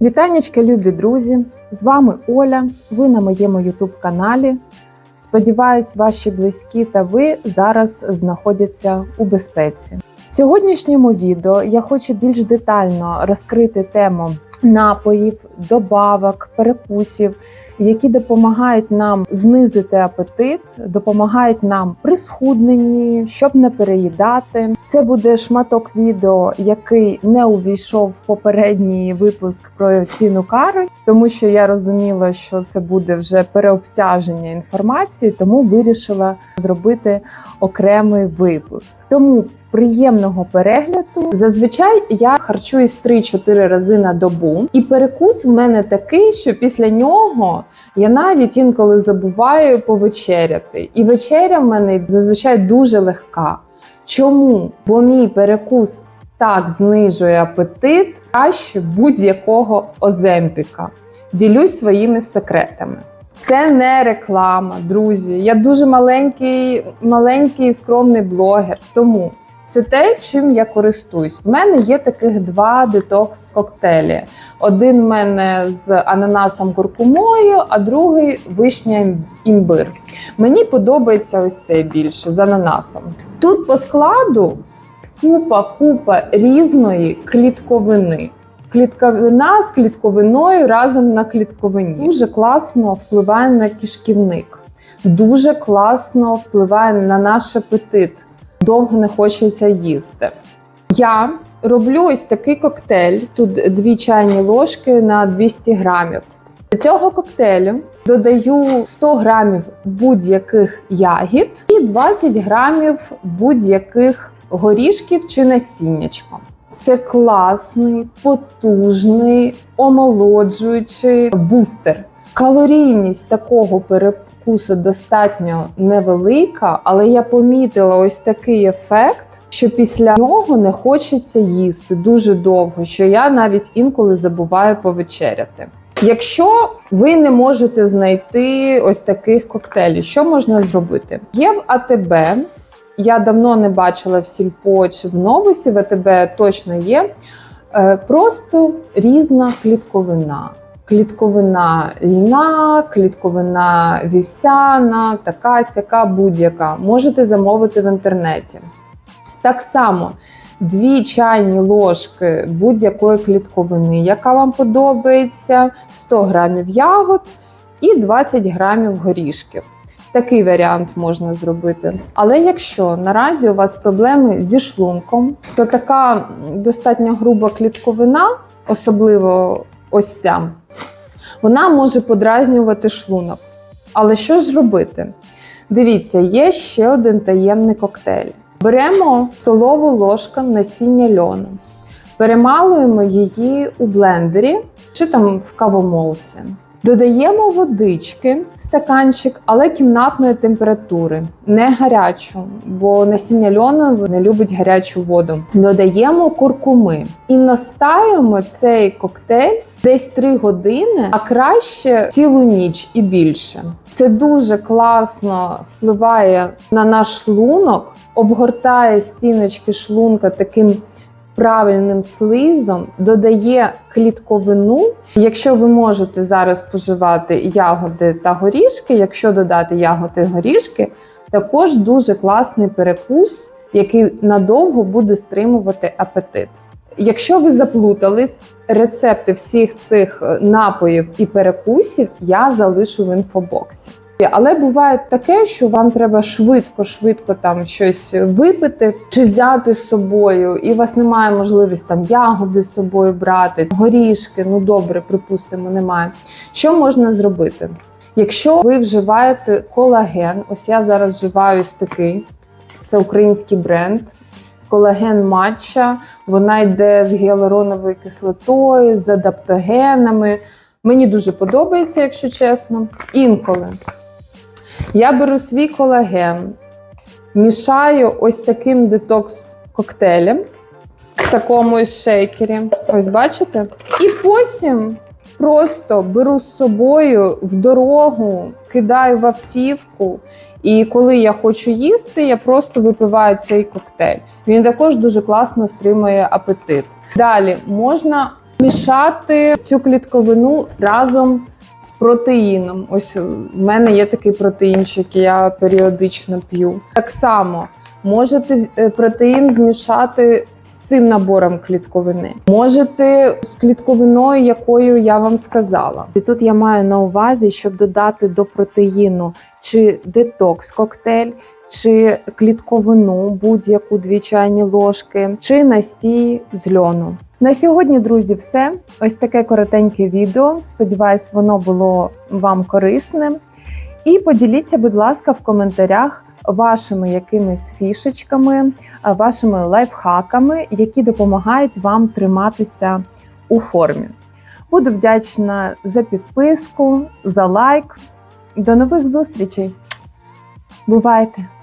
Вітанечка, любі друзі! З вами Оля. Ви на моєму youtube каналі. Сподіваюсь, ваші близькі та ви зараз знаходяться у безпеці. В сьогоднішньому відео я хочу більш детально розкрити тему напоїв, добавок, перекусів, які допомагають нам знизити апетит, допомагають нам при схудненні, щоб не переїдати. Це буде шматок відео, який не увійшов в попередній випуск про ціну кари, тому що я розуміла, що це буде вже переобтяження інформації, тому вирішила зробити окремий випуск. Тому приємного перегляду. Зазвичай я харчуюсь 3-4 рази на добу, і перекус в мене такий, що після нього я навіть інколи забуваю повечеряти. І вечеря в мене зазвичай дуже легка. Чому? Бо мій перекус так знижує апетит краще будь-якого оземпіка. Ділюсь своїми секретами. Це не реклама, друзі. Я дуже маленький, маленький скромний блогер. Тому це те, чим я користуюсь. В мене є таких два детокс коктейлі. Один в мене з ананасом куркумою, а другий вишня імбир. Мені подобається ось цей більше з ананасом. Тут по складу купа купа різної клітковини. Клітковина з клітковиною разом на клітковині. Дуже класно впливає на кишківник, дуже класно впливає на наш апетит. Довго не хочеться їсти. Я роблю ось такий коктейль. Тут дві чайні ложки на 200 грамів. До цього коктейлю додаю 100 грамів будь-яких ягід і 20 грамів будь-яких горішків чи насіннячко. Це класний, потужний, омолоджуючий бустер. Калорійність такого перекусу достатньо невелика, але я помітила ось такий ефект, що після нього не хочеться їсти дуже довго, що я навіть інколи забуваю повечеряти. Якщо ви не можете знайти ось таких коктейлів, що можна зробити? Є в АТБ. Я давно не бачила в сільпо чи в новусі, в АТБ точно є. Е, Просто різна клітковина. Клітковина льна, клітковина вівсяна, така сяка будь-яка. Можете замовити в інтернеті. Так само дві чайні ложки будь-якої клітковини, яка вам подобається, 100 грамів ягод і 20 грамів горішків. Такий варіант можна зробити. Але якщо наразі у вас проблеми зі шлунком, то така достатньо груба клітковина, особливо ось ця, вона може подразнювати шлунок. Але що ж робити? Дивіться, є ще один таємний коктейль. Беремо столову ложку насіння льону, перемалуємо її у блендері чи там в кавомолці. Додаємо водички, стаканчик, але кімнатної температури, не гарячу, бо насіння льону не любить гарячу воду. Додаємо куркуми і настаємо цей коктейль десь 3 години, а краще цілу ніч і більше. Це дуже класно впливає на наш шлунок, обгортає стіночки шлунка таким правильним слизом, додає клітковину. Якщо ви можете зараз споживати ягоди та горішки, якщо додати ягоди і горішки, також дуже класний перекус, який надовго буде стримувати апетит. Якщо ви заплутались, рецепти всіх цих е, напоїв і перекусів я залишу в інфобоксі. Але буває таке, що вам треба швидко-швидко там щось випити чи взяти з собою, і у вас немає можливості там ягоди з собою брати, горішки. Ну добре, припустимо, немає. Що можна зробити? Якщо ви вживаєте колаген, ось я зараз вживаю ось такий, це український бренд. Колаген матча, вона йде з гіалуроновою кислотою, з адаптогенами. Мені дуже подобається, якщо чесно. Інколи я беру свій колаген, мішаю ось таким детокс-коктейлем в такому ось шейкері. Ось бачите? І потім просто беру з собою в дорогу, кидаю в автівку. І коли я хочу їсти, я просто випиваю цей коктейль. Він також дуже класно стримує апетит. Далі можна Мішати цю клітковину разом з протеїном. Ось в мене є такий протеїнчик, я періодично п'ю. Так само можете е, протеїн змішати з цим набором клітковини. Можете з клітковиною, якою я вам сказала. І тут я маю на увазі, щоб додати до протеїну чи детокс коктейль. Чи клітковину, будь-яку дві чайні ложки, чи настій з льону. На сьогодні, друзі, все. Ось таке коротеньке відео. Сподіваюсь, воно було вам корисним. І поділіться, будь ласка, в коментарях вашими якимись фішечками, вашими лайфхаками, які допомагають вам триматися у формі. Буду вдячна за підписку, за лайк. До нових зустрічей! Бувайте!